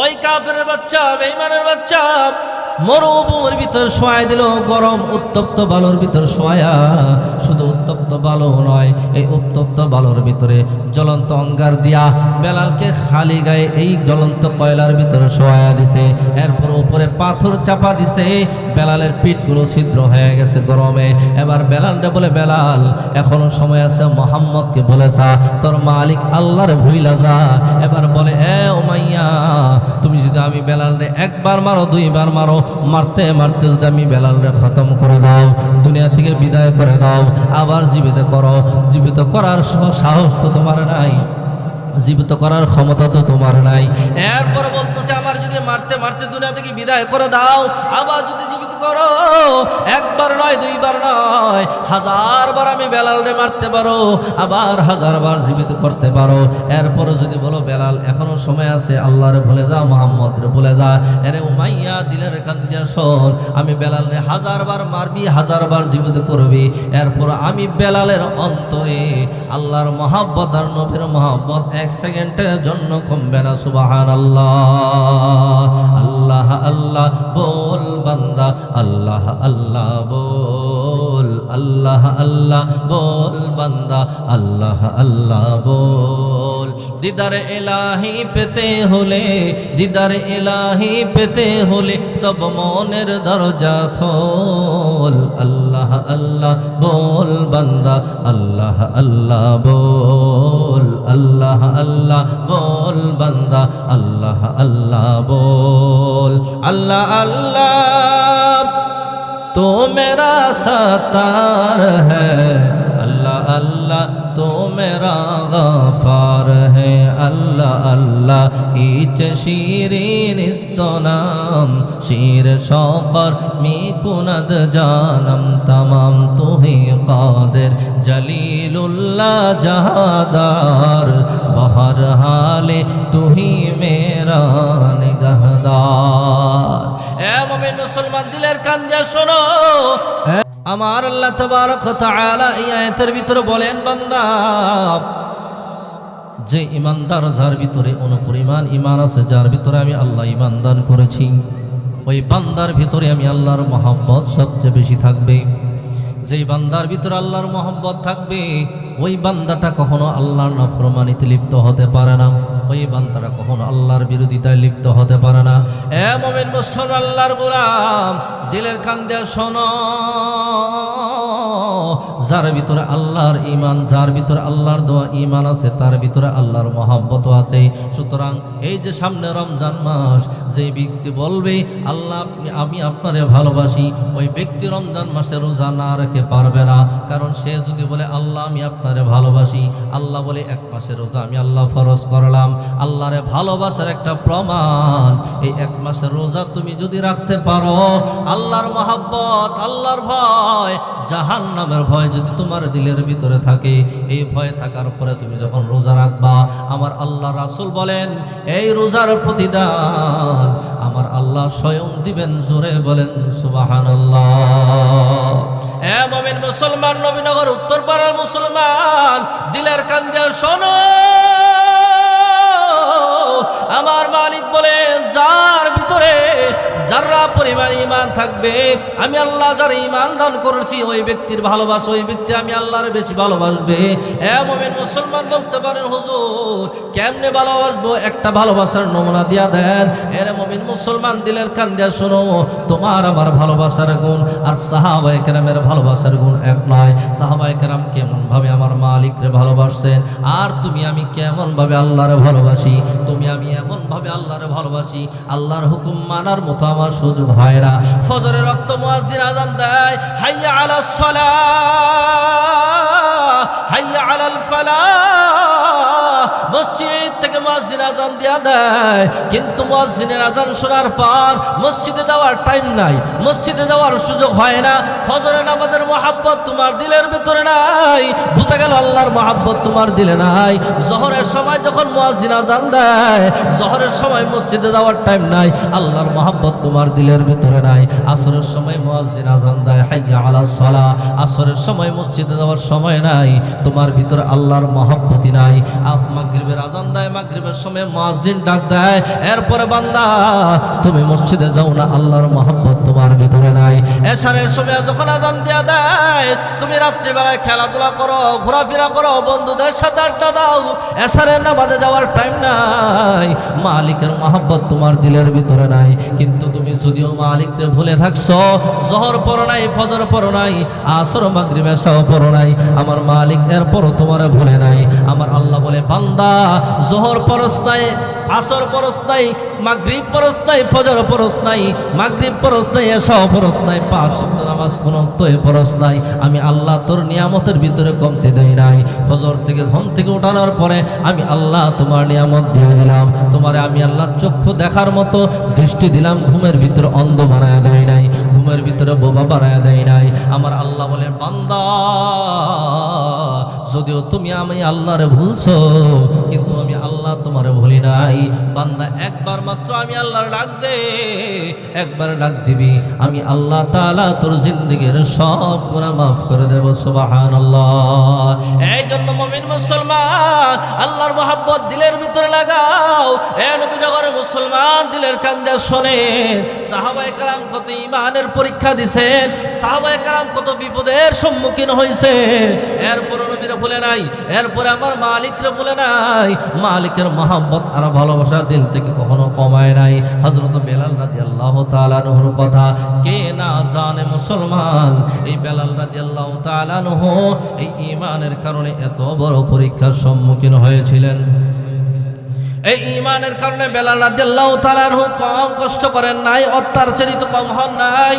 ওই কাফের বাচ্চা বেইমানের বাচ্চা, মরুভূমির ভিতর শোয়াই দিল, গরম উত্তপ্ত বালুর ভিতর শোয়া। শুধু বালু নয়। এই উত্তপ্ত বালুর ভিতরে জ্বলন্ত অঙ্গার দিয়া বেলালকে খালি গায়ে এই জ্বলন্ত কয়লার ভিতরে শোয়া দিছে। এরপর উপরে পাথর চাপা দিছে। বেলালের পিঠগুলো ছিদ্র হয়ে গেছে গরমে। এবার বেলালটা বলে, বেলাল, এখনও সময় আছে মোহাম্মদকে বলেছা তোর মালিক আল্লাহর ভুইলা যা। এবার বলে, এ ওমাইয়া তুমি যদি আমি বেলালরে একবার মারো, দুইবার মারো, মারতে মারতে যদি আমি বেলালরে খতম করে দাও, দুনিয়া থেকে বিদায় করে দাও, আবার জীবিত করো। জীবিত করার সাহস তো তোমার নাই। জীবিত করার ক্ষমতা তো তোমার নাই। এরপর বলতো আমার যদি মারতে মারতে দুনিয়া থেকে বিদায় করে দাও। আবার যদি জীবিত করো, একবার নয়, দুইবার নয় হাজারবার আমি বেলাল বেলালরে মারতে পারো, আবার হাজারবার জীবিত করতে পারো। এরপর যদি বলো, বেলাল, এখনও সময় আছে, আল্লাহরে ভুলে যা মোহাম্মদ রে ভুলে যা এরে উমাইয়া, দিলের কান্দিয়া শোন, আমি বেলালরে হাজারবার মারবি হাজারবার জীবিত করবি। এরপর আমি বেলালের অন্তরে আল্লাহর মহাব্বত আর নবীর মহাব্বত এক সেকেন্ডের জন্য কমবে না সুবাহান আল্লাহ আল্লাহ আল্লাহ বল বান্দা আল্লাহ আল্লাহ বল আল্লাহ আল্লাহ বল বান্দা আল্লাহ আল্লাহ বল দিদার এলাহি পেতে হলে, দিদার এলাহি পেতে হলে তব মনের দরজা খোল। আল্লাহ আল্লাহ বল বান্দা, আল্লাহ আল্লাহ বল। আল্লাহ আল্লাহ বল বান্দা, আল্লাহ আল্লাহ বল। আল্লাহ আল্লাহ, তো মেরা সাতার হ্যাঁ अल्लाह अल्लाह तो मेरा गफार है अल्लाह अल्लाह इच शीरीन इस्तनाम शीर शौकर मी कुनद जानम तमाम तुही कादिर जलीलुल्लाह जहादार बहर हाले तुही मेरा निगहदार এ মুমিন মুসলমান দিলের কান দিয়ে শোনো আমার আল্লাহ তাবারক তাআলা এই আয়াতের ভিতরে বলেন, বান্দা, যে ইমানদার যার ভিতরে অনুপরিমাণ ইমান আছে, যার ভিতরে আমি আল্লাহ ইমান দান করেছি, ওই বান্দার ভিতরে আমি আল্লাহর মহাব্বত সবচেয়ে বেশি থাকবে। যেই বান্দার ভিতরে আল্লাহর মহব্বত থাকবে, ওই বান্দাটা কখনো আল্লাহর নফরমানিতে লিপ্ত হতে পারে না। ওই বান্দাটা কখনো আল্লাহর বিরোধিতায় লিপ্ত হতে পারে না। এ মোমিন মুসলমান, আল্লাহর গোলাম, দিলের কান্দে শোনো। যার ভিতরে আল্লাহর ইমান যার ভিতরে আল্লাহর দোয়া ইমান আছে, তার ভিতরে আল্লাহর মহাব্বত আছে। সুতরাং এই যে সামনে রমজান মাস, যে ব্যক্তি বলবে, আল্লাহ আমি আপনারে ভালোবাসি ওই ব্যক্তি রমজান মাসে রোজা না রেখে পারবে না। কারণ সে যদি বলে, আল্লাহ, আমি আপনারে ভালোবাসি আল্লাহ বলে, এক মাসে রোজা আমি আল্লাহ ফরজ করলাম আল্লাহরে ভালোবাসার একটা প্রমাণ, এই এক মাসের রোজা তুমি যদি রাখতে পারো, আল্লাহর মহাব্বত, আল্লাহর ভয় জাহান নামের ভয় যদি তোমার দিলের ভিতরে থাকে, এই ভয় থাকার পরে তুমি যখন রোজা রাখবা, আমার আল্লাহ রাসুল বলেন, এই রোজার প্রতিদান আমার আল্লাহ স্বয়ং দিবেন জোরে বলেন সুবাহান মুসলমান, নবীনগর উত্তর উত্তরপাড়ার মুসলমান, দিলের কান্দিয়া শোনো। আমার মালিক বলেন ভিতরে যারা পরিমাণ ইমান থাকবে, আমি আল্লাহ যার ইমান দান করেছি, ওই ব্যক্তির ভালোবাসা, ওই ব্যক্তি আমি আল্লাহর বেশি ভালোবাসবে। এমন মুসলমান বলতে পারেন, হুজুর, কেমনে ভালোবাসবো? একটা ভালোবাসার নমুনা দিয়া দেন। এর মমিন মুসলমান, দিলের কান দিয়া শোনো, তোমার আমার ভালোবাসার গুণ আর সাহাবাই কেরামের ভালোবাসার গুণ এক নয়। সাহাবাই কেরাম কেমন ভাবে আমার মালিকরে ভালোবাসছেন? আর তুমি আমি কেমন ভাবে আল্লাহরে ভালোবাসি? তুমি আমি এমন ভাবে আল্লাহরে ভালোবাসি? আল্লাহর হুকুম মানার মতো আমার সুযোগ ভাইরা ফজরের রক্ত মুয়াজ্জিন আজান দেয় হাইয়া আলাস সালাহ হাইয়া আলাল ফালাহ। মসজিদ থেকে মসজিদ আজান দিয়া দেয়। কিন্তু মসজিদের আজান শোনার পর মসজিদে যাওয়ার টাইম নাই। মসজিদে যাওয়ার সুযোগ হয় না। ফজরের নামাজের মহাব্বত তোমার দিলের ভিতরে নাই। বুঝা গেল আল্লাহর মহাব্বত তোমার দিলে নাই। জহরের সময় যখন মসজিদ আজান দেয়, জহরের সময় মসজিদে যাওয়ার টাইম নাই। আল্লাহর মহাব্বত তোমার দিলের ভিতরে নাই। আসরের সময় মসজিদ আজান দেয়, হাইয়া আলা সলা। আসরের সময় মসজিদে যাওয়ার সময় নাই। তোমার ভিতরে আল্লাহর মহাব্বতি নাই। আহ মাগরিবের আজান দেয়, মাগরিবের সময় মুয়াজ্জিন ডাক দেয়, এরপরে বান্দা, তুমি মসজিদে যাও না, আল্লাহর মহব্বত তোমার ভিতরে নাই। এশারের সময় যখন আজান দেয়া দেয়, তুমি রাত্রিবেলায় খেলাধুলা করো, ঘোরাফেরা করো, বন্ধুদের সাথে আড্ডা দাও, এশারের নামাজে যাওয়ার টাইম নাই, মালিকের মহব্বত তোমার দিলের ভিতরে নাই। কিন্তু তুমি যদিও মালিককে ভুলে থাকছো, জহর পড়ো নাই, ফজর পড়ো নাই, আসর, মাগরিব এসাও পড়ো নাই, আমার মালিক এরপরও তোমার ভুলে নাই। আমার আল্লাহ বলে, বান্দা, জহর পরস নাই আসর পরস নাই, মাগরিব পরস নাই, ফজর পরস নাই, মাগরিব পরস নাই এসাও পরস নাই, পাঁচ নামাজ কোন অক্তয়ে পরস নাই। আমি আল্লাহ তোর নিয়ামতের ভিতরে কমতে দেই নাই। ফজর থেকে ঘুম থেকে উঠানোর পরে আমি আল্লাহ তোমার নিয়ামত দিয়ে দিলাম। তোমারে আমি আল্লাহ চক্ষু দেখার মতো দৃষ্টি দিলাম, ঘুমের ভিতরে অন্ধ বানায় দেয় নাই। ঘুমের ভিতরে বোবা বানায় দেয় নাই। আমার আল্লাহ বলে বান্দা, যদিও তুমি আমি আল্লাহরে ভুলছো, কিন্তু আমি আল্লাহ তোমারে ভুলি নাই। বান্দা, একবার মাত্র আমি আল্লাহর ডাক দে, একবার ডাক দিবি। আমি আল্লাহ তাআলা তোর জিন্দিগির সব গুনাহ মাফ করে দেব, সুবহানাল্লাহ। এই জন্য মুমিন মুসলমান, আল্লাহর মহাব্বত দিলের ভিতরে লাগাও। এ নবীনগরে মুসলমান, দিলের কান্দে শোনেন। সাহাবাই কালাম কত ইমানের পরীক্ষা দিছেন সাহাবাই কালাম কত বিপদের সম্মুখীন হয়েছে এরপরে নবীরা বলে নাই, এরপরে আমার মালিকরে বলে নাই। মালিকের মহাব্বত আর ভালোবাসা দিল থেকে কখনো কমায় নাই। হজরত বেলাল রাজি আল্লাহ তালানহর কথা, কে না জানে মুসলমান? এই বেলাল রাজি আল্লাহ তালানহ এই ইমানের কারণে এত বড় পরীক্ষার সম্মুখীন হয়েছিলেন। এই ইমানের কারণে বেলাল রাদিয়াল্লাহু তাআলা কম কষ্ট করেন নাই অত্যাচারিত কম হন নাই।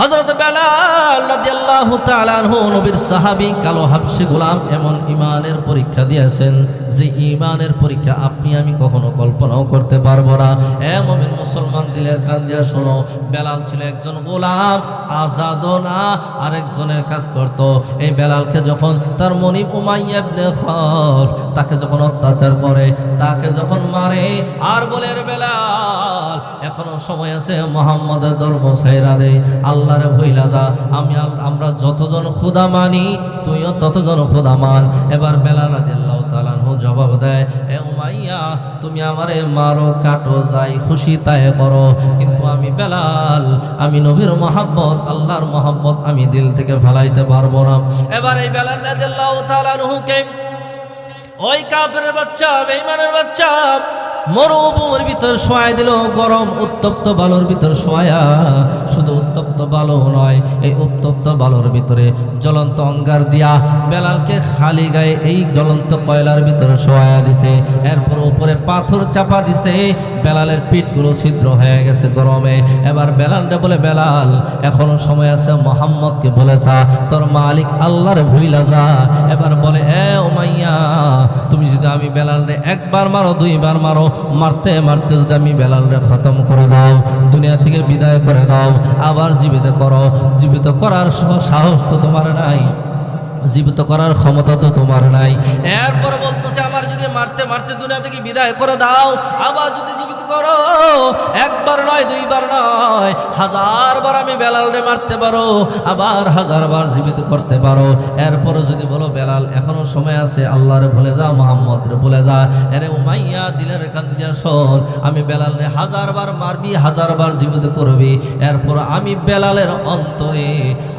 হযরত বেলাল রাদিয়াল্লাহু তাআলা আনহু, নবীর সাহাবী কালো হাফসি গোলাম এমন ইমানের পরীক্ষা দিয়েছেন যে ইমানের পরীক্ষা আপনি আমি কখনো কল্পনাও করতে পারব না। এ মুমিন মুসলমান দিলের কান দিয়া শোনো, বেলাল ছিল একজন গোলাম, আজাদও না, আরেকজনের কাজ করত। এই বেলালকে যখন তার মনিব উমাইয়া ইবনে খর তাকে যখন অত্যাচার করে, তাকে যখন মারে, আর বলে "রে বেলাল, এখনও সময় আছে মোহাম্মদের ধর্ম ছাইরা দে আল্লাহরে ভইলা যা। আমি আমরা যতজন খুদা মানি, তুইও ততজন খুদা মান। এবার বেলাল রাদিয়াল্লাহু তাআলা আনহু জবাব দেয়, এ উমাইয়া, তুমি আমারে মারো, কাটো, যাই, খুশি, তাই করো। কিন্তু আমি বেলাল, আমি নবীর মহাব্বত, আল্লাহর মহাব্বত আমি দিল থেকে ফেলাইতে পারব না। এবার এই বেলাল রাদিয়াল্লাহু তাআলা আনহুকে, ওই কাফের বাচ্চা, বেঈমানের বাচ্চা, মরুভূমির ভিতর শোয়াই দিল, গরম উত্তপ্ত বালুর ভিতর শোয়া বালু নয়। এই উত্তপ্ত বালুর ভিতরে জ্বলন্ত অঙ্গার দিয়া বেলালকে খালি গায়ে এই জ্বলন্ত কয়লার ভিতরে শোয়া দিছে। এরপর উপরে পাথর চাপা দিছে। বেলালের পিঠগুলো ছিদ্র হয়ে গেছে গরমে। এবার বেলালটা বলে, বেলাল, এখনও সময় আছে মোহাম্মদকে বলেছা তোর মালিক আল্লাহরে ভুইলা যা। এবার বলে, এ ওমাইয়া তুমি যদি আমি বেলালরে একবার মারো, দুইবার মারো, মারতে মারতে যদি আমি বেলালরে খতম করে দাও, দুনিয়া থেকে বিদায় করে দাও, আবার জীবিত করো। জীবিত করার সহ- সাহস তো তোমার নাই। জীবিত করার ক্ষমতা তো তোমার নাই। এরপর বলতেছে, আমার যদি মারতে মারতে দুনিয়া থেকে বিদায় করে দাও। আবার যদি জীবিত করো, একবার নয়, দুইবার নয় হাজারবার আমি বেলাল বেলালরে মারতে পারো, আবার হাজারবার জীবিত করতে পারো। এরপর যদি বলো, বেলাল, এখনও সময় আছে, আল্লাহরে ভুলে যা মোহাম্মদ রে ভুলে যা। এরে উমাইয়া, দিলের কান্দিয়া শোন, আমি বেলালরে হাজারবার মারবি হাজারবার জীবিত করবি। এরপর আমি বেলালের অন্তরে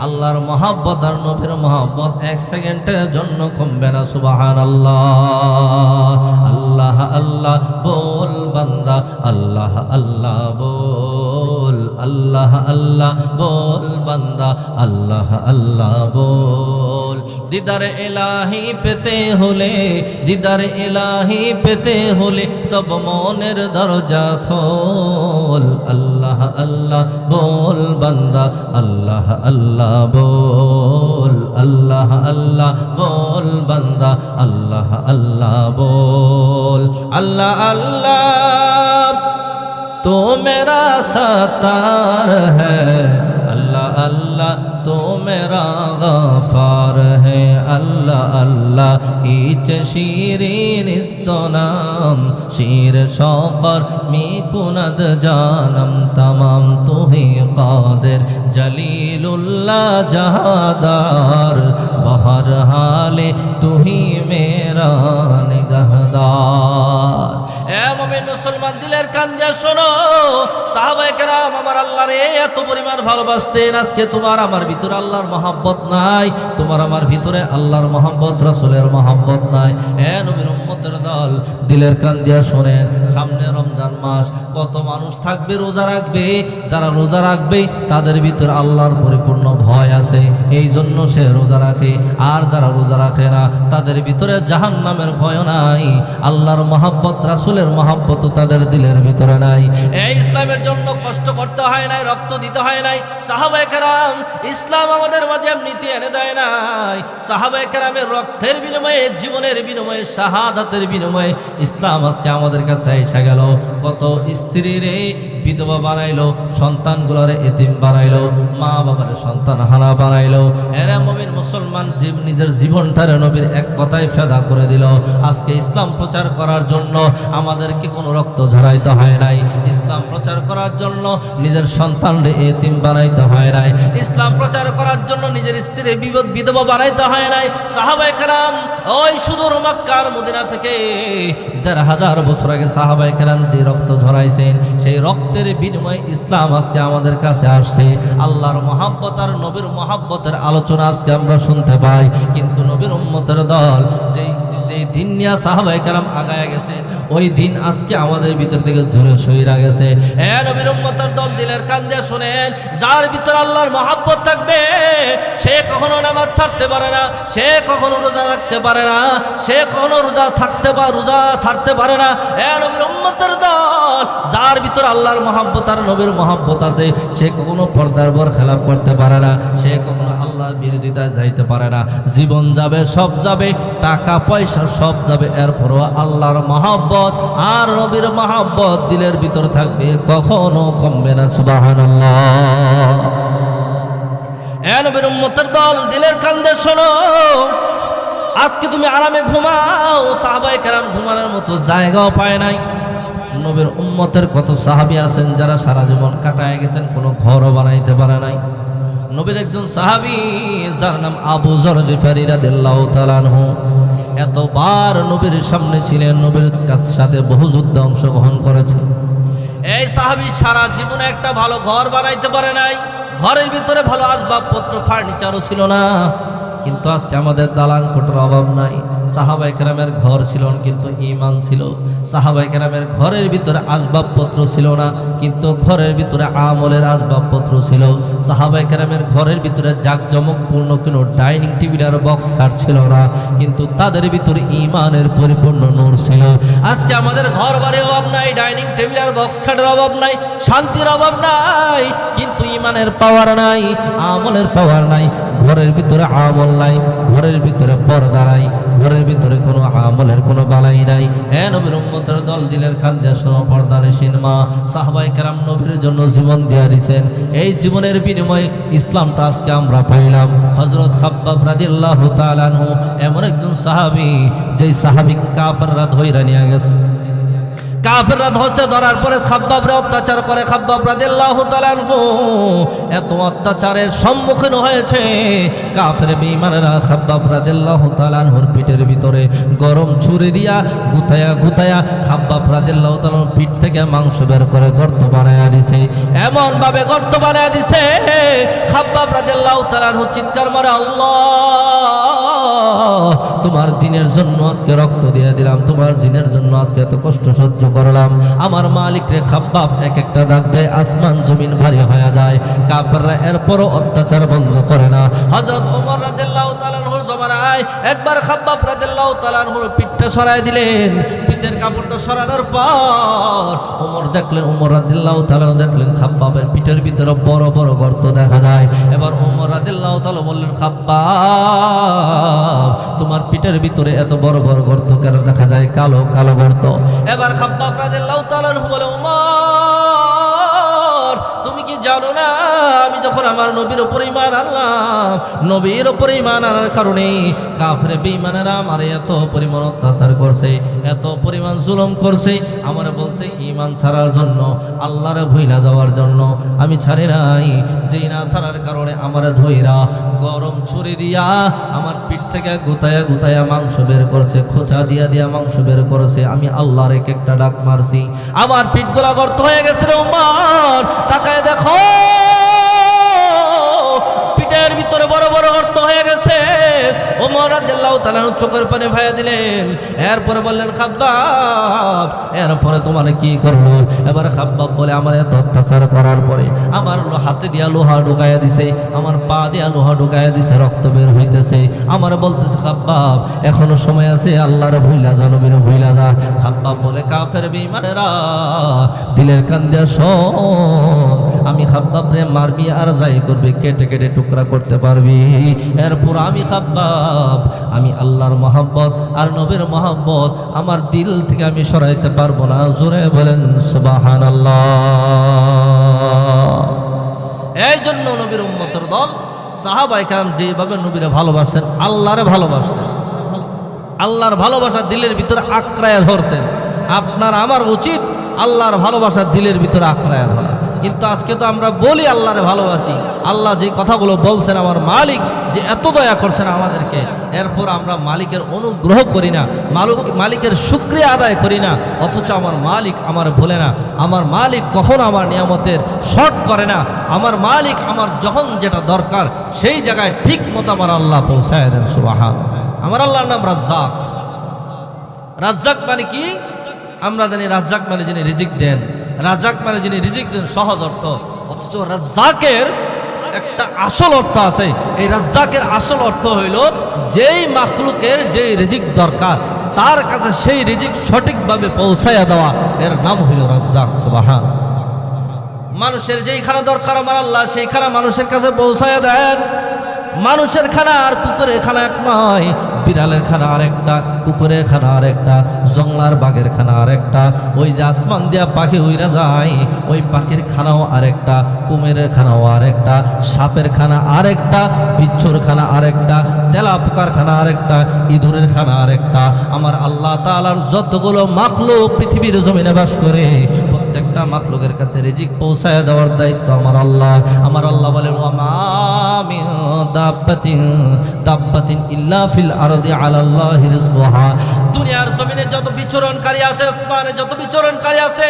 আল্লাহর মহাব্বত আর নবীর মহাব্বত এক সেকেন্ডের জন্য কমবে না সুবাহান আল্লাহ আল্লাহ আল্লাহ বল বান্দা, আল্লাহ আল্লাহ বল, আল্লাহ আল্লাহ বল বান্দা, আল্লাহ আল্লাহ বল। দিদার এলাহি পেতে হলে, দিদার এলাহি পেতে হলে তব মনের দরজা খোল। আল্লাহ আল্লাহ বল বান্দা, আল্লাহ আল্লাহ বল, আল্লাহ اللہ بول بندہ اللہ اللہ بول اللہ اللہ تو میرا ستار ہے अल्लाह तो मेरा गफार है अल्लाह अल्लाह इच शीरीन इस्तनाम शीर शौकर मी कुनद जानम तमाम तुहे कादिर जलीलुल्लाह जहादार बहर हाले तुही मेरा निगहदार মুসলমান দিলের কান দিয়ে শোনো। সাহাবায়ে কেরাম, আমার আল্লাহরে এত পরিমাণ ভালোবাসতেন। আজকে তোমার আমার ভিতরে আল্লাহর মহাব্বত নাই। তোমার আমার ভিতরে আল্লাহর মহাব্বত, রাসুলের মহাব্বত নাই। এ নবীর দল দিলের কান দিয়ে শোনেন সামনে রমজান মাস, কত মানুষ থাকবে, রোজা রাখবে। যারা রোজা রাখবে, তাদের ভিতরে আল্লাহর পরিপূর্ণ ভয় আছে। এই জন্য সে রোজা রাখে। আর যারা রোজা রাখে না, তাদের ভিতরে জাহান নামের ভয় নাই। আল্লাহর মহাব্বত, রাসুলের মহাব্বত তাদের দিলের ভিতরে নাই। এই ইসলামের জন্য কষ্ট করতে হয় নাই, রক্ত দিতে হয় নাই। সাহাবায়ে কেরাম ইসলাম আমাদের মাঝে এমনিতে এনে দেয় নাই। সাহাবায়ে কেরামের রক্তের বিনিময়ে, জীবনের বিনিময়ে, শাহাদাতের বিনিময়ে ইসলাম আজকে আমাদের কাছে এসে গেল। কত স্ত্রীরে বিধবা বানাইলো, সন্তানগুলোরে এতিম বানাইলো মা বাবার সন্তান হারা বানাইলো। এরা মমিন মুসলমান জীব, নিজের জীবনটারে নবীর এক কথায় ফেদা করে দিল। আজকে ইসলাম প্রচার করার জন্য আমাদেরকে কোনো রক্ত ঝরাইতে হয় নাই। ইসলাম প্রচার করার জন্য নিজের সন্তানরে এতিম বানাইতে হয় নাই। ইসলাম প্রচার করার জন্য নিজের স্ত্রী বিপদ বিধবা বানাইতে হয় নাই। সাহাবাই কারাম ওই সুদূর মক্কার মদিনা থেকে দেড় হাজার বছর আগে সাহাবাই কারাম যে রক্ত ঝরাইছেন, সেই রক্তের বিনিময়ে ইসলাম আজকে আমাদের কাছে আসছে। আল্লাহর মহাব্বত আর নবীর মহাব্বতের আলোচনা আজকে আমরা শুনতে পাই। কিন্তু নবীর উম্মতের দল যেই যেই দিন নিয়ে সাহাবাই কালাম আগায় গেছে ওই দিন আজকে আমাদের ভিতর থেকে দূরে সইরা গেছে। এ নবীর উম্মতের দল দিলের কান দিয়ে শুনেন, যার ভিতর আল্লাহর মহাব্বত থাকবে, সে কখনো নামাজ ছাড়তে পারে না, সে কখনো রোজা রাখতে পারে না, সে কখনো রোজা থাকতে বা রোজা ছাড়তে পারে না। এ নবীর উম্মতের দল, যার ভিতর আল্লাহর মহাব্বত আর নবীর মহাব্বত আছে, সে কখনো পর্দার বর খেলাপ করতে পারে না, সে কখনো আল্লাহর বিরোধিতায় যাইতে পারে না। জীবন যাবে, সব যাবে, টাকা, পয়সা, সব যাবে, এরপরও আল্লাহর মহাব্বত আর নবীর মহাব্বত দিলের ভিতর থাকবে, কখনো কমবে না, সুবহানাল্লাহ। এ নবীর উম্মতের দল দিলের কান্দে শোনো, আজকে তুমি আরামে ঘুমাও সাহাবাই কেরাম ঘুমানোর মতো জায়গাও পায় নাই। নবীর উম্মতের কত সাহাবি আছেন, যারা সারা জীবন কাটায় গেছেন, কোনো ঘরও বানাইতে পারে নাই। নবীর একজন সাহাবি, যার নাম আবু জর রিফারি রাদিয়াল্লাহু তাআলা আনহু। এতবার নবীর সামনে ছিলেন, নবীর সাথে বহু যুদ্ধে অংশগ্রহণ করেছে এই সাহাবি সারা জীবনে একটা ভালো ঘর বানাইতে পারে নাই। ঘরের ভিতরে ভালো আসবাবপত্র ফার্নিচারও ছিল না। কিন্তু আজকে আমাদের দালান কোটোর অভাব নাই। সাহাবাই কেরামের ঘর ছিল কিন্তু ইমান ছিল। সাহাবাই কেরামের ঘরের ভিতরে আসবাবপত্র ছিল না, কিন্তু ঘরের ভিতরে আমলের আসবাবপত্র ছিল। সাহাবাই কেরামের ঘরের ভিতরে জাকজমকপূর্ণ কোনো ডাইনিং টেবিল আর বক্স খাট ছিল না, কিন্তু তাদের ভিতরে ইমানের পরিপূর্ণ নূর ছিল। আজকে আমাদের ঘর বাড়ি অভাব নাই, ডাইনিং টেবিল আর বক্স খাটের অভাব নাই, শান্তির অভাব নাই, কিন্তু ইমানের পাওয়ার নাই, আমলের পাওয়ার নাই, ঘরের ভিতরে আমল নাই, ঘরের ভিতরে পর্দা নাই ঘরের ভিতরে কোনো আমলের কোনো বালাই নাই। এ নবীর উম্মতের দল দিলের খান দেশ পর্দার সিনেমা সাহবাই কেরাম নবীর জন্য জীবন দিয়া দিছেন। এই জীবনের বিনিময়ে ইসলামটা আজকে আমরা পাইলাম। হজরত খাব্বাব রাদিয়াল্লাহু তাআলা আনহু এমন একজন সাহাবী, যেই সাহাবী কাফাররা ধইরা নিয়ে গেছে। কাফেররা ধরছে ধরার পরে খাব্বাবরা অত্যাচার করে। খাব্বাব রাদিয়াল্লাহু তাআলা আনহু এত অত্যাচারের সম্মুখীন হয়েছে। কাফের বেঈমানেরা খাব্বাব রাদিয়াল্লাহু তাআলা আনহুর পিঠের ভিতরে গরম ছুরি দিয়া গুতায়া গুতায়া খাব্বাব রাদিয়াল্লাহু তাআলার পিঠ থেকে মাংস বের করে গর্ত বানায়া দিছে। এমনভাবে গর্ত বানায়া দিছে। খাব্বাব রাদিয়াল্লাহু তাআলা আনহু চিৎকার মারে, আল্লাহ, তোমার দিনের জন্য আজকে রক্ত দিয়ে দিলাম, তোমার জিনের জন্য আজকে এত কষ্ট সহ্য করলাম। আমার মালিক রে খাব্বাব, এক একটা দাগ দেয় আসমান জমিন ভারী হয়ে যায়। কাফেররা এরপরও অত্যাচার বন্ধ করে না। হজরত ওমর রাদিয়াল্লাহু তাআলার জমানায় একবার খাব্বাব রাদিয়াল্লাহু তাআলার আনহুর পিঠটা সরায় দিলেন, পিঠের কাপড়টা সরানোর পর ওমর দেখলেন ওমর রাদিয়াল্লাহু তাআলা দেখলেন, খাব্বাবের পিঠের ভিতরে বড় বড় গর্ত দেখা যায়। এবার ওমর রাদিয়াল্লাহু তাআলা বললেন, খাব্বাব, তোমার পিঠের ভিতরে এত বড় বড় গর্ত কেন দেখা যায়? কালো কালো গর্ত। এবার খাব্বাব রাদিয়াল্লাহু তাআলা আনহু বলে কি জানো না, আমি যখন আমার নবীর উপর ইমান আনলাম, নবীর উপর ইমান আনার কারণে কাফরে বেঈমানেরা আমার এত পরিমাণ অত্যাচার করছে, এত পরিমাণ জুলুম করছে, আমার বলছে ইমান ছাড়ার জন্য, আল্লাহর ভুইলা যাওয়ার জন্য আমি ছাড়ি নাই। যেই না ছাড়ার কারণে আমার ধইরা গরম ছুরি দিয়া আমার পিঠ থেকে গুতায়া গুতায়া মাংস বের করছে, খোঁচা দিয়া দিয়া মাংস বের করেছে, আমি আল্লাহর এক একটা ডাক মারছি। আমার পিঠ গোলা গর্ত হয়ে গেছে রে উম্মার, তাকায় দেখো পিঠের ভিতরে বড় বড় অর্থ হয়ে গেছে। ওমর রাদিয়াল্লাহু তাআলা চোখের পানি ভাইয়া দিলেন। এরপরে বললেন, খাব্বাব, এরপরে তোমার কি করল? এবার খাব্বাব বলে, আমার এত অত্যাচার করার পরে আমার হাতে দিয়া লোহা ঢুকাইয়া দিছে, আমার পা দিয়া লোহা ঢুকাইয়া দিছে, রক্ত বের হইতেছে। আমার বলতেছে, খাব্বাব, এখনও সময় আছে, আল্লাহর ভুইলা যা, নবীর ভুইলা যা। খাব্বাব বলে, কাফের বেঈমানেরা, দিলের কান দিয়া শোন। আমি খাব্বাব রে মারবি আর যাই করবি, কেটে কেটে টুকরা করতে পারবি। এরপর আমি খাব্বাব, আমি আল্লাহর মহাব্বত আর নবীর মহাব্বত আমার দিল থেকে আমি সরাইতে পারব না। জোরে বলেন সুবাহান এই জন্য নবীর উম্মতের দল সাহাবাই কালাম যেভাবে নবীরে ভালোবাসেন, আল্লাহরে ভালোবাসছেন আল্লাহর ভালোবাসা দিলের ভিতরে আঁকড়ায় ধরছেন। আপনার আমার উচিত আল্লাহর ভালোবাসা দিলের ভিতরে আঁকড়ায় ধরা। কিন্তু আজকে তো আমরা বলি আল্লাহরে ভালোবাসি। আল্লাহ যে কথাগুলো বলছেন আমার মালিক, যে এত দয়া করছেন আমাদেরকে, এরপর আমরা মালিকের অনুগ্রহ করি না, মালিক, মালিকের শুক্রিয়া আদায় করি না, অথচ আমার মালিক আমার ভোলে না, আমার মালিক কখনো আমার নিয়ামতের শর্ট করে না, আমার মালিক আমার যখন যেটা দরকার, সেই জায়গায় ঠিক মতো আমার আল্লাহ পৌঁছায় দেন সুবাহান আমার আল্লাহর নাম রাজ্জাক। রাজ্জাক মানে কি? আমরা জানি রাজ্জাক মানে যিনি রিজিক দেন। রাজ্জাক মানে যিনি রিজিক দেন, সহজ অর্থ। অথচ রাজ্জাকের একটা আসল অর্থ আছে। এই রাজ্জাকের আসল অর্থ হইল, যেই মাখলুকের যেই রিজিক দরকার, তার কাছে সেই রিজিক সঠিকভাবে পৌঁছাইয়া দেওয়া, এর নাম হইল রাজ্জাক, সুবাহান। মানুষের যেইখানে দরকার আমার আল্লাহ, সেইখানে মানুষের কাছে পৌঁছায় দেন। মানুষের খানা আর কুকুরের খানা এক নয় বিড়ালের খানা আরেকটা, কুকুরের খানা আরেকটা জংলার বাঘের খানা আরেকটা, ওই যে আসমান দিয়া পাখি উইরা যায়, ওই পাখির খানাও আরেকটা, কুমিরের খানাও আরেকটা, সাপের খানা আরেকটা, বিচ্ছুর খানা আরেকটা, তেলা পোকার খানা আরেকটা, ইঁদুরের খানা আরেকটা। আমার আল্লাহ তালার যতগুলো মাখলো পৃথিবীর জমিনে বাস করে, প্রত্যেকটা মাখলুকের কাছে রিজিক পৌঁছায় দেওয়ার দায়িত্ব আমার আল্লাহ। আমার আল্লাহ দাব্বাতিন দাব্বাতিন ইল্লা ফিল আরদি আলাল্লাহি রিজকুহা। দুনিয়ার জমিনে যত বিচরণকারী আছে আসমানে যত বিচরণকারী আছে,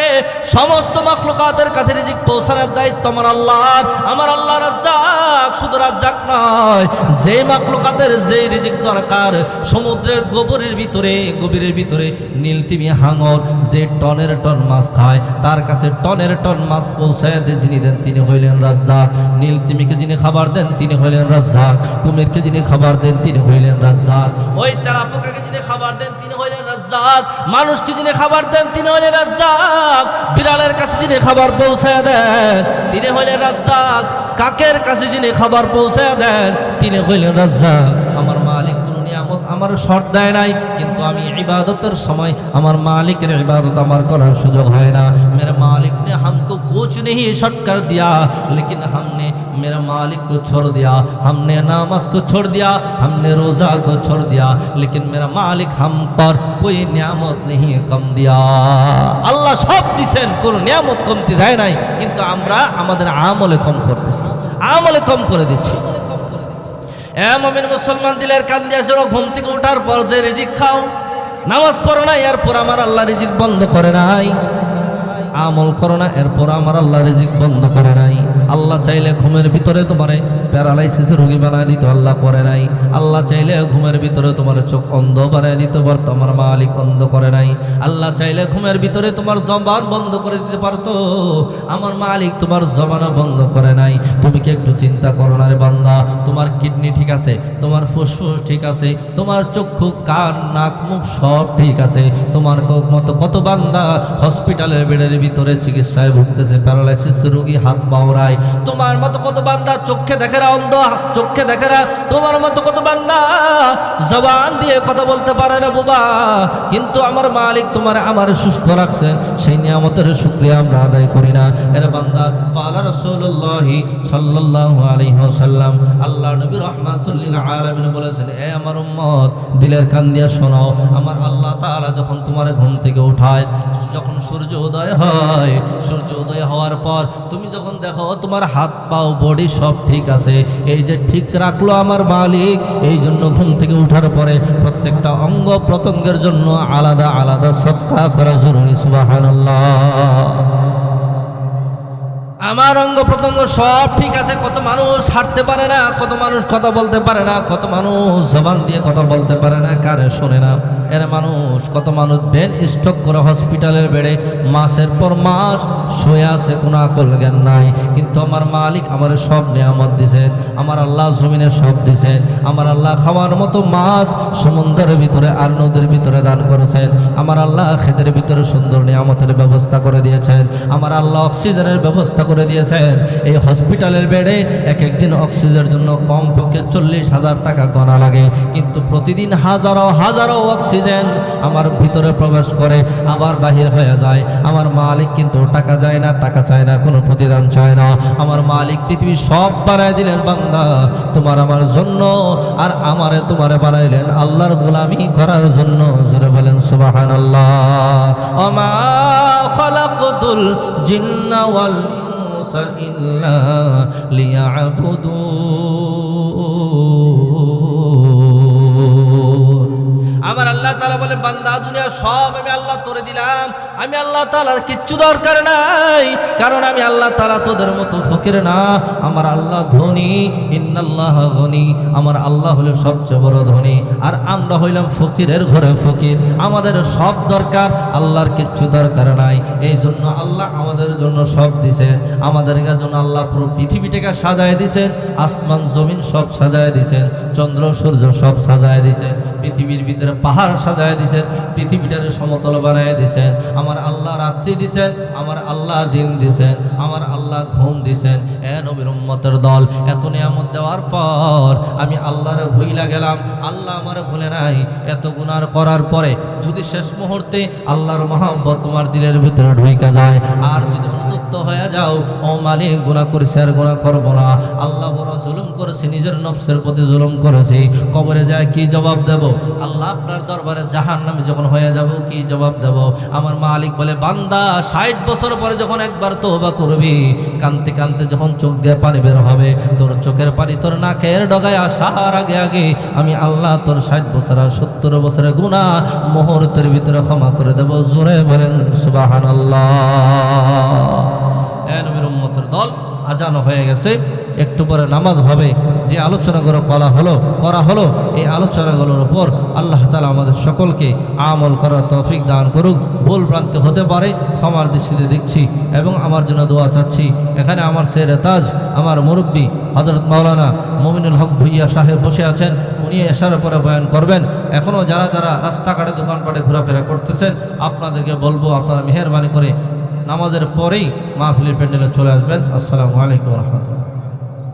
সমস্ত মাখলুকাতের কাছে রিজিক পৌঁছানোর দায়িত্ব আমার আল্লাহর। আমার আল্লাহ রাজ্জাক, শুধু রাজ্জাক নয় যে মাখলুকাতের যে রিজিক দরকার, সমুদ্রের গোবরের ভিতরে, গভীরের ভিতরে নীলতিমি হাঙর, যে টনের টন মাছ খায়, তার কাছে টনের টন মাছ পৌঁছায় দিয়ে যিনি দেন, তিনি হইলেন রাজ্জাক। নীলতিমিকে যিনি খাবার দেন, তিনি হইলেন রাজ্জাক। কুমিরকে যিনি খাবার দেন, তিনি হইলেন রাজ্জাক। ওই তেরা পোকাকে যিনি খাবার দেন, তিনি হইলেন রাজ্জাক। মানুষকে যিনি খাবার দেন, তিনি হইলেন রাজ্জাক। বিড়ালের কাছে যিনি খাবার পৌঁছে দেন, তিনি হইলেন রাজ্জাক। কাকের কাছে যিনি খাবার পৌঁছে দেন, তিনি হইলেন রাজ্জাক। আমার আমার শর্ট দেয় নাই কিন্তু আমি ইবাদতের সময় আমার মালিকের इबादत আমার করার সুযোগ হয় না मेरे मालिक ने हमको कुछ नहीं शॉर्ट कर दिया लेकिन हमने मेरे मालिक को छोड़ दिया हमने नामाज को छोड़ दिया हमने रोज़ा को छोड़ दिया लेकिन मेरा मालिक हम पर कोई नियामत नहीं कम दिया আল্লাহ সব দিছেন কোন নিয়ামত কমতি দেয় নাই কিন্তু আমরা আমাদের আমলে কম করতেছি আমলে কম করে দিচ্ছি এমন মুসলমান দিলের কান দিয়ে আসো, ঘুম থেকে ওঠার পর যে রিজিক খাও, নামাজ পড়ো না এরপর আমার আল্লাহ রিজিক বন্ধ করে নাই। আমল করো না, এরপর আমার আল্লাহ রিজিক বন্ধ করে নাই। আল্লাহ চাইলে ঘুমের ভিতরে তোমার প্যারালাইসিসের রোগী বানায় দিত, আল্লাহ করে নাই। আল্লাহ চাইলে ঘুমের ভিতরে তোমার চোখ অন্ধ বানায় দিতে পারতো আমার মালিক অন্ধ করে নাই। আল্লাহ চাইলে ঘুমের ভিতরে তোমার জবান বন্ধ করে দিতে পারতো, আমার মালিক তোমার জবানও বন্ধ করে নাই। তুমি কি একটু চিন্তা করো না রে বান্দা, তোমার কিডনি ঠিক আছে, তোমার ফুসফুস ঠিক আছে, তোমার চক্ষু, কান, নাক, মুখ সব ঠিক আছে, তোমার মতো কত বান্দা হসপিটালের বেডের ভিতরে চিকিৎসায় ভুগতেছে, প্যারালাইসিস রোগী, হাত পাওড়ায় তোমার মতো কত বান্দা চোখে দেখে না, অন্ধ চোখে দেখে না, তোমার মতো কত বান্দা জবান দিয়ে কথা বলতে পারে না বাবা। কিন্তু আমার মালিক তোমার আমার সুস্থ রাখছেন সেই নিয়ামতের শুক্রিয়া আমরা আদায় করি না। এর বান্দা পালা রসুল্লাহ সাল্লাল্লাহু আলাইহি ওয়াসাল্লাম, আল্লাহ নবী রহমাতুল্লিল আলামিন বলেছেন, এ আমার উম্মত, দিলের কান দিয়া শোনো আমার আল্লাহ তাআলা যখন তোমার ঘুম থেকে উঠায়, যখন সূর্য উদয় হয় সূর্য উদয় হওয়ার পর তুমি যখন দেখো তোমার হাত পাও বডি সব ঠিক আছে, এই যে ঠিক রাখল আমার মালিক এই জন্য ঘুম থেকে উঠার পরে প্রত্যেকটা অঙ্গ প্রত্যঙ্গের জন্য আলাদা আলাদা সৎকা করা জরুরি, সুবহানাল্লাহ। আমার অঙ্গ প্রত্যঙ্গ সব ঠিক আছে, কত মানুষ হাঁটতে পারে না, কত মানুষ কথা বলতে পারে না, কত মানুষ জবান দিয়ে কথা বলতে পারে না কারে শোনে না। এর মানুষ, কত মানুষ ভেন স্টক করে হসপিটালের বেড়ে মাসের পর মাস শুয়ে আছে কোনো আকল জ্ঞান নাই। কিন্তু আমার মালিক আমার সব নিয়ামত দিছেন, আমার আল্লাহ জমিনে সব দিছেন, আমার আল্লাহ খাওয়ার মতো মাছ সমুদ্রের ভিতরে আর নদীর ভিতরে দান করেছেন, আমার আল্লাহ ক্ষেতের ভিতরে সুন্দর নিয়ামতের ব্যবস্থা করে দিয়েছেন, আমার আল্লাহ অক্সিজেনের ব্যবস্থা করে দিয়েছেন। এই হসপিটালের বেডে এক একদিন অক্সিজেনের জন্য কম পক্ষে চল্লিশ হাজার টাকা গণা লাগে। কিন্তু প্রতিদিন হাজারো হাজারো অক্সিজেন আমার ভিতরে প্রবেশ করে, আবার বাহির হয়ে যায়। আমার মালিক কিন্তু টাকা যায় না, টাকা চায় না, কোনো প্রতিদান চায় না। আমার মালিক পৃথিবী সব বানায় দিলেন, বান্দা, তোমার আমার জন্য আর আমারে তোমারে বানাইলেন আল্লাহর গোলামি করার জন্য জোরে বলেন সুবাহান আল্লাহ জিন্না ওয়াল الأرض إلا ليعبدون তালা বলে, বান্দা দুনিয়া সব আমি আল্লাহ তোরে দিলাম। আমি আল্লাহ তালার কিচ্ছু দরকার নাই। কারণ আমি আল্লাহ তালা তোদের মতো ফকির না। আমার আল্লাহ ধনী, ইন্নাল্লাহ ধনী আমার আল্লাহ হলো সবচেয়ে বড় ধনী। আর আমরা হইলাম ফকিরের ঘরে ফকির। আমাদের সব দরকার, আল্লাহর কিচ্ছু দরকার নাই। এই জন্য আল্লাহ আমাদের জন্য সব দিছেন। আমাদের জন্য আল্লাহ পুরো পৃথিবীটাকে সাজায় দিছেন। আসমান, জমিন সব সাজায় দিছেন। চন্দ্র, সূর্য সব সাজায় দিছেন। পৃথিবীর ভিতরে পাহাড় সাজায় দিছেন, পৃথিবীটারে সমতল বানায় দিছেন, আমার আল্লাহ রাত্রি দিছেন, আমার আল্লাহ দিন দিছেন, আমার আল্লাহ ঘুম দিছেন। এ নবীর উম্মতের দল, এত নিয়ামত দেওয়ার পর আমি আল্লাহরে ভুইলা গেলাম, আল্লাহ আমার ভুলে নাই, এত গুনার করার পরে যদি শেষ মুহূর্তে আল্লাহর মহাব্বত তোমার দিলের ভিতরে ঢুইকা যায়, আর যদি অনুতপ্ত হয়ে যাও, ও মালিক গুণা করেছে আর গুণা করব না। আল্লাহ বড় জুলুম করেছে, নিজের নফসের প্রতি জুলুম করেছে, কবরে যায় কি জবাব দেব? আল্লাহ আপনার দরবারে জাহান নামে যখন হয়ে যাব, কি জবাব দেব? আমার মালিক বলে, বান্দা, ষাট বছর পরে যখন একবার তোবা করবি, কানতে কানতে যখন চোখ দিয়ে পানি বের হবে, তোর চোখের পানি তোর নাকের ডগায় আসার আগে আগে আমি আল্লাহ তোর ষাট বছর আর সত্তর বছরের গুণা মুহূর্তের ভিতরে ক্ষমা করে দেব। জোরে বলেন সুবাহান আল্লাহ দল আজানো হয়ে গেছে। একটু পরে নামাজ হবে। যে আলোচনাগুলো করা হলো করা হলো, এই আলোচনাগুলোর উপর আল্লাহ তালা আমাদের সকলকে আমল করার তৌফিক দান করুক। ভুল ভ্রান্তি হতে পারে, ক্ষমার দৃষ্টিতে দেখছি এবং আমার জন্য দোয়া চাচ্ছি। এখানে আমার সেরে তাজ, আমার মুরব্বী হজরত মাওলানা মমিনুল হক ভুইয়া সাহেব বসে আছেন। উনি এসার পরে বয়ান করবেন। এখনও যারা যারা রাস্তাঘাটে, দোকানপাটে ঘোরাফেরা করতেছেন, আপনাদেরকে বলব, আপনারা মেহরবানি করে নামাজের পরেই মাহফিলের প্যান্ডেলে চলে আসবেন। আসসালামু আলাইকুম রহমতুল্লাহ।